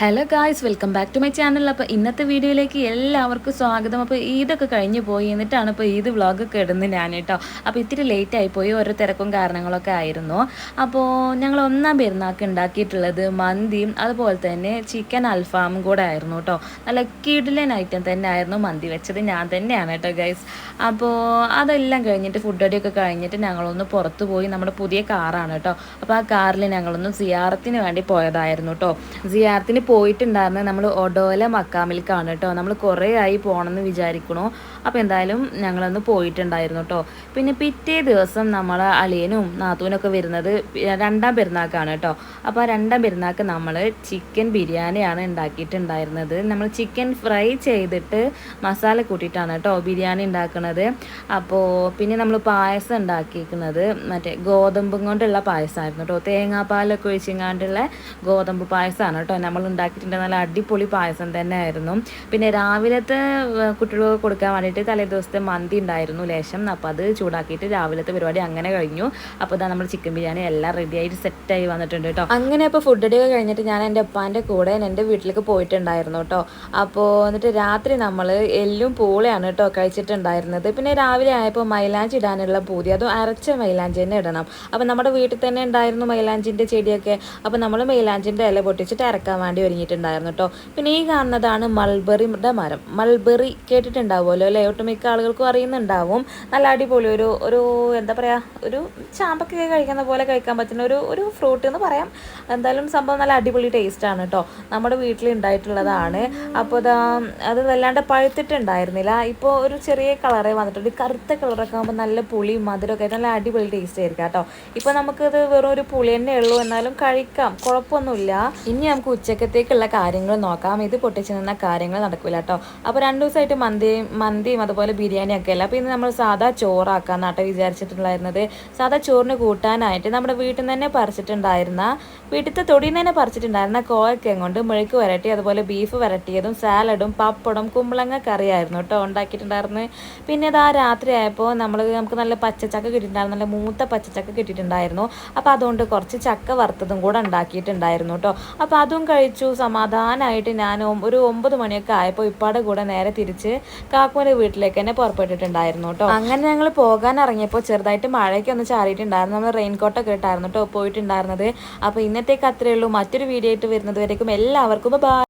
Hello guys welcome back to my channel അപ്പോൾ ഇന്നത്തെ വീഡിയോയിലേക്ക് എല്ലാവർക്കും സ്വാഗതം. അപ്പോൾ ഈദൊക്കെ കഴിഞ്ഞ് പോയി. എന്നിട്ടാണ് ഇപ്പോൾ ഈദ് വ്ളോഗൊക്കെ ഇടുന്നത് ഞാൻ കേട്ടോ. അപ്പോൾ ഇത്തിരി ലേറ്റ് ആയിപ്പോയി ഓരോ തിരക്കും കാരണങ്ങളൊക്കെ ആയിരുന്നു. അപ്പോൾ ഞങ്ങൾ ഒന്നാം പെരുന്നാൾക്ക് ഉണ്ടാക്കിയിട്ടുള്ളത് മന്തിയും അതുപോലെ തന്നെ ചിക്കൻ അൽഫാമും കൂടെ ആയിരുന്നു കേട്ടോ. നല്ല കിടിലൻ ഐറ്റം തന്നെ ആയിരുന്നു മന്തി വെച്ചത്. ഞാൻ തന്നെയാണ് കേട്ടോ ഗൈസ് അപ്പോൾ അതെല്ലാം കഴിഞ്ഞിട്ട് ഫുഡ് അടിയൊക്കെ കഴിഞ്ഞിട്ട് ഞങ്ങളൊന്ന് പുറത്ത് പോയി. നമ്മുടെ പുതിയ കാറാണ് കേട്ടോ. അപ്പോൾ ആ കാറിൽ ഞങ്ങളൊന്ന് സിയാറത്തിന് വേണ്ടി പോയതായിരുന്നു കേട്ടോ. സിയാറത്തിന് പോയിട്ടുണ്ടായിരുന്നത് നമ്മൾ ഒഡോല മക്കാമിൽക്കാണ് കേട്ടോ. നമ്മൾ കുറേ ആയി പോകണമെന്ന് വിചാരിക്കണു. അപ്പോൾ എന്തായാലും ഞങ്ങളൊന്ന് പോയിട്ടുണ്ടായിരുന്നു കേട്ടോ. പിന്നെ പിറ്റേ ദിവസം നമ്മൾ അളിയനും നാത്തൂനൊക്കെ വരുന്നത് രണ്ടാം പെരുന്നാക്കാണ് കേട്ടോ. അപ്പോൾ ആ രണ്ടാം പെരുന്നാക്ക് നമ്മൾ ചിക്കൻ ബിരിയാണിയാണ് ഉണ്ടാക്കിയിട്ടുണ്ടായിരുന്നത്. നമ്മൾ ചിക്കൻ ഫ്രൈ ചെയ്തിട്ട് മസാല കൂട്ടിയിട്ടാണ് കേട്ടോ ബിരിയാണി ഉണ്ടാക്കുന്നത് അപ്പോൾ പിന്നെ നമ്മൾ പായസം ഉണ്ടാക്കിയിരിക്കുന്നത് മറ്റേ ഗോതമ്പും കൊണ്ടുള്ള പായസമായിരുന്നു കേട്ടോ. തേങ്ങാപ്പാലൊക്കെ ഒഴിച്ചിങ്ങാണ്ടുള്ള ഗോതമ്പ് പായസമാണ് കേട്ടോ നമ്മൾ ഉണ്ടാക്കിയിട്ടുണ്ട്. നല്ല അടിപൊളി പായസം തന്നെ ആയിരുന്നു പിന്നെ രാവിലത്തെ കുട്ടികൾക്ക് കൊടുക്കാൻ വേണ്ടിയിട്ട് തലേ ദിവസത്തെ മന്തി ഉണ്ടായിരുന്നു ലേശം. അപ്പോൾ അത് ചൂടാക്കിയിട്ട് രാവിലത്തെ പരിപാടി അങ്ങനെ കഴിഞ്ഞു. അപ്പോൾ ഇതാ നമ്മൾ ചിക്കൻ ബിരിയാണി എല്ലാം റെഡിയായിട്ട് സെറ്റായി വന്നിട്ടുണ്ട് കേട്ടോ. അങ്ങനെ അപ്പോൾ ഫുഡ് ഡേ കഴിഞ്ഞിട്ട് ഞാൻ എന്റെ ഉപ്പാന്റെ കൂടെ എന്റെ വീട്ടിലേക്ക് പോയിട്ടുണ്ടായിരുന്നു കേട്ടോ. അപ്പോൾ എന്നിട്ട് രാത്രി നമ്മൾ എല്ലും പൂളയാണ് കേട്ടോ കഴിച്ചിട്ടുണ്ടായിരുന്നത്. പിന്നെ രാവിലെ ആയപ്പോൾ മൈലാഞ്ചി ഇടാനുള്ള പൂതി. അതും അരച്ച മൈലാഞ്ചി തന്നെ ഇടണം. അപ്പോൾ നമ്മുടെ വീട്ടിൽ തന്നെ ഉണ്ടായിരുന്നു മൈലാഞ്ചിന്റെ ചെടിയൊക്കെ. അപ്പോൾ നമ്മൾ മൈലാഞ്ചിന്റെ ഇല പൊട്ടിച്ചിട്ട് അരക്കാൻ വേണ്ടി ഒരുങ്ങിയിട്ടുണ്ടായിരുന്നു കേട്ടോ പിന്നെ ഈ കാണുന്നതാണ് മൾബറിയുടെ മരം. മൾബറി കേട്ടിട്ടുണ്ടാവുമല്ലോ അല്ലേ? ഒട്ടുമിക്ക ആളുകൾക്കും അറിയുന്നുണ്ടാവും. നല്ല അടിപൊളി ഒരു ഒരു എന്താ പറയുക ഒരു ചാമ്പക്കൊക്കെ കഴിക്കുന്ന പോലെ കഴിക്കാൻ പറ്റുന്ന ഒരു ഒരു ഫ്രൂട്ട് എന്ന് പറയാം. എന്തായാലും സംഭവം നല്ല അടിപൊളി ടേസ്റ്റാണ് കേട്ടോ നമ്മുടെ വീട്ടിൽ ഉണ്ടായിട്ടുള്ളതാണ് അപ്പോൾ ഇതാ അത് വല്ലാണ്ട് പഴുത്തിട്ടുണ്ടായിരുന്നില്ല. ഇപ്പോൾ ഒരു ചെറിയ കളറേ വന്നിട്ടുണ്ട്. കറുത്ത കളറൊക്കെ ആകുമ്പോൾ നല്ല പുളിയും മധുരമൊക്കെ നല്ല അടിപൊളി ടേസ്റ്റ് ആയിരിക്കും കേട്ടോ ഇപ്പോൾ നമുക്കിത് വെറും ഒരു പുളി തന്നെ ഉള്ളൂ. എന്നാലും കഴിക്കാം. കുഴപ്പമൊന്നുമില്ല. ഇനി നമുക്ക് ഉച്ചക്കത്തേക്കുള്ള കാര്യങ്ങൾ നോക്കാം. ഇത് പൊട്ടിച്ച് നിന്ന കാര്യങ്ങൾ നടക്കില്ല കേട്ടോ അപ്പോൾ രണ്ട് ദിവസമായിട്ട് മന്തിയും മന്തിയും അതുപോലെ ബിരിയാണി ഒക്കെ അല്ല? അപ്പോൾ ഇന്ന് നമ്മൾ സാധാ ചോറാക്കാന്നാട്ടോ വിചാരിച്ചിട്ടുണ്ടായിരുന്നത്. സാധാ ചോറിന് കൂട്ടാനായിട്ട് നമ്മുടെ വീട്ടിൽ നിന്ന് തന്നെ പറിച്ചിട്ടുണ്ടായിരുന്ന വീട്ടിലത്തെ തൊടിയിൽ നിന്ന് തന്നെ പറിച്ചിട്ടുണ്ടായിരുന്ന കോയക്കയും കൊണ്ട് മുഴുക്ക് വരട്ടി അതുപോലെ ബീഫ് വരട്ടിയതും സാലഡും പപ്പടം കുമ്പളങ്ങ കറിയായിരുന്നു കേട്ടോ ഉണ്ടാക്കിയിട്ടുണ്ടായിരുന്നു പിന്നെ അത് ആ രാത്രി ആയപ്പോൾ നമ്മൾ നമുക്ക് നല്ല പച്ചച്ചക്ക കിട്ടിയിട്ടുണ്ടായിരുന്നു. നല്ല മൂത്ത പച്ചച്ചക്ക കിട്ടിയിട്ടുണ്ടായിരുന്നു. അപ്പോൾ അതുകൊണ്ട് കുറച്ച് ചക്ക വറുത്തതും കൂടെ ഉണ്ടാക്കിയിട്ടുണ്ടായിരുന്നു കേട്ടോ അപ്പോൾ അതും കഴിച്ചു സമാധാനമായിട്ട് ഞാൻ ഒരു ഒമ്പത് മണിയൊക്കെ ആയപ്പോൾ ഇപ്പാടെ കൂടെ നേരെ തിരിച്ച് കാക്കുവിന്റെ വീട്ടിലേക്ക് തന്നെ പുറപ്പെട്ടിട്ടുണ്ടായിരുന്നു കേട്ടോ. അങ്ങനെ ഞങ്ങൾ പോകാൻ ഇറങ്ങിയപ്പോൾ ചെറുതായിട്ട് മഴയൊക്കെ ഒന്ന് ചാറിയിട്ടുണ്ടായിരുന്നു. നമ്മൾ റെയിൻകോട്ടൊക്കെ ഇട്ടായിരുന്നു കേട്ടോ പോയിട്ടുണ്ടായിരുന്നത്. അപ്പോൾ ഇന്നത്തേക്ക് അത്രയേ ഉള്ളൂ. മറ്റൊരു വീഡിയോ ആയിട്ട് വരുന്നത് വരേക്കും. എല്ലാവർക്കും ബൈ